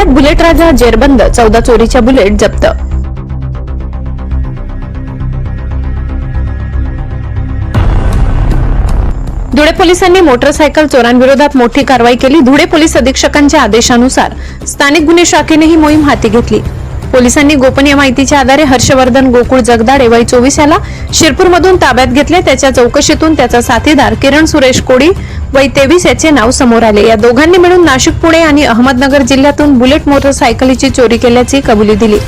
पुण्यात बुलेट राजा जेरबंद चौदा चोरीच्या बुलेट जप्त. धुळे पोलिसांनी मोटरसायकल चोरांविरोधात मोठी कारवाई केली. धुळे पोलीस अधीक्षकांच्या आदेशानुसार स्थानिक गुन्हे शाखेने ही मोहीम हाती घेतली. पोलिसांनी गोपनीय माहितीच्या आधारे हर्षवर्धन गोकुळ जगदाडे वय चोवीस याला शिरपूरमधून ताब्यात घेतले. त्याच्या चौकशीतून त्याचा साथीदार किरण सुरेश कोडी वय तेवीस याचे नाव समोर आले. या दोघांनी मिळून नाशिक पुणे आणि अहमदनगर जिल्ह्यातून बुलेट मोटरसायकलीची चोरी केल्याची कबुली दिली.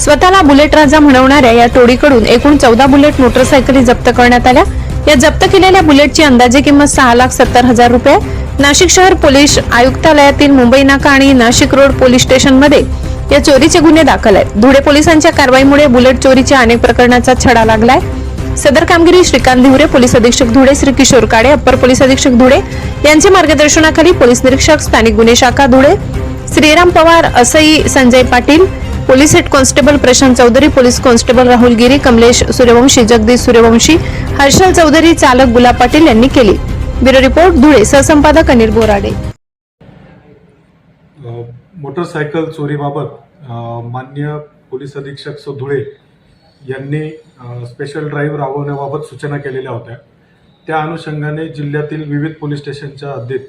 स्वतःला बुलेट राजा म्हणवणाऱ्या या टोळीकडून एकूण चौदा बुलेट मोटरसायकली जप्त करण्यात आल्या. या जप्त केलेल्या बुलेटची अंदाजे किंमत सहा लाख सत्तर हजार रुपये. नाशिक शहर पोलीस आयुक्तालयातील मुंबई नाका आणि नाशिक रोड पोलीस स्टेशनमध्ये या चोरीचे गुन्हे दाखल आहेत. धुळे पोलिसांच्या कारवाईमुळे बुलेट चोरीच्या अनेक प्रकरणाचा छडा लागलाय. सदर कामगिरी श्रीकांत धिवरे पोलीस अधीक्षक धुळे श्री किशोर काडे अप्पर पोलीस अधीक्षक धुळे यांच्या मार्गदर्शनाखाली पोलीस निरीक्षक स्थानिक गुन्हे शाखा Dhule Shriram Pawar असई Sanjay Patil police head constable Prashant Chaudhari police constable Rahul Giri Kamlesh Suryavanshi Jagdish Suryavanshi Harshal Chaudhari चालक गुलाब पाटील यांनी केली. ब्युरो रिपोर्ट धुळे सहसंपादक अनिल बोराडे. मोटरसायकल चोरीबाबत मान्य पोलीस अधीक्षक सो धुळे यांनी स्पेशल ड्राईव्ह राबवण्याबाबत सूचना केलेल्या होत्या. त्या अनुषंगाने जिल्ह्यातील विविध पोलीस स्टेशनच्या हद्दीत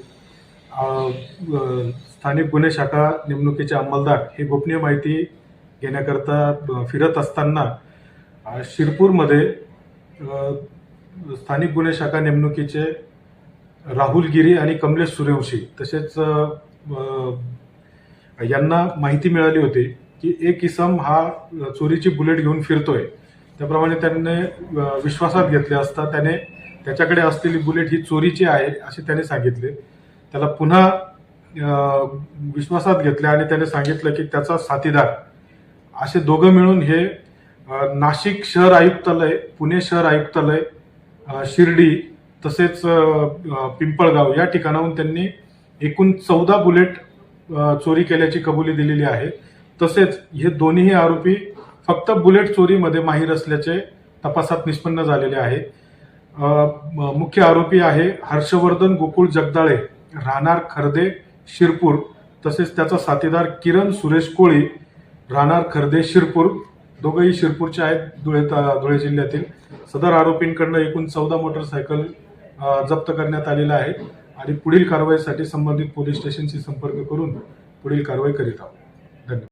स्थानिक गुन्हे शाखा नेमणुकीचे अंमलदार ही गोपनीय माहिती घेण्याकरता फिरत असताना शिरपूरमध्ये स्थानिक गुन्हे शाखा नेमणुकीचे राहुल गिरी आणि कमलेश सूर्यवंशी तसेच यांना माहिती मिळाली होती की एक इसम हा चोरीची बुलेट घेऊन फिरतोय. त्याप्रमाणे त्यांनी विश्वासात घेतले असता त्याने त्याच्याकडे असलेली बुलेट ही चोरीची आहे असे त्याने सांगितले. त्याला पुन्हा विश्वासात घेतले आणि त्याने सांगितलं की त्याचा साथीदार. असे दोघं मिळून हे नाशिक शहर आयुक्तालय पुणे शहर आयुक्तालय शिर्डी तसेच पिंपळगाव या ठिकाणाहून त्यांनी एकूण चौदा बुलेट चोरी केल्याची कबुली दिलेली आहे. तसेच हे दोन्हीही आरोपी फक्त बुलेट चोरीमध्ये माहीर असल्याचे तपासात निष्पन्न झालेले आहे. मुख्य आरोपी आहे हर्षवर्धन गोकुळ जगदाळे राहणार खर्दे शिरपूर तसेच त्याचा साथीदार किरण सुरेश कोळी राहणार खर्दे शिरपूर. दोघंही शिरपूरचे आहेत धुळे धुळे जिल्ह्यातील. सदर आरोपींकडनं एकूण चौदा मोटरसायकल जप्त करण्यात आलेल्या आहे. आणि पुढील कारवाईसाठी संबंधित पोलीस स्टेशनशी संपर्क करून पुढील कारवाई करीत आहोत. धन्यवाद.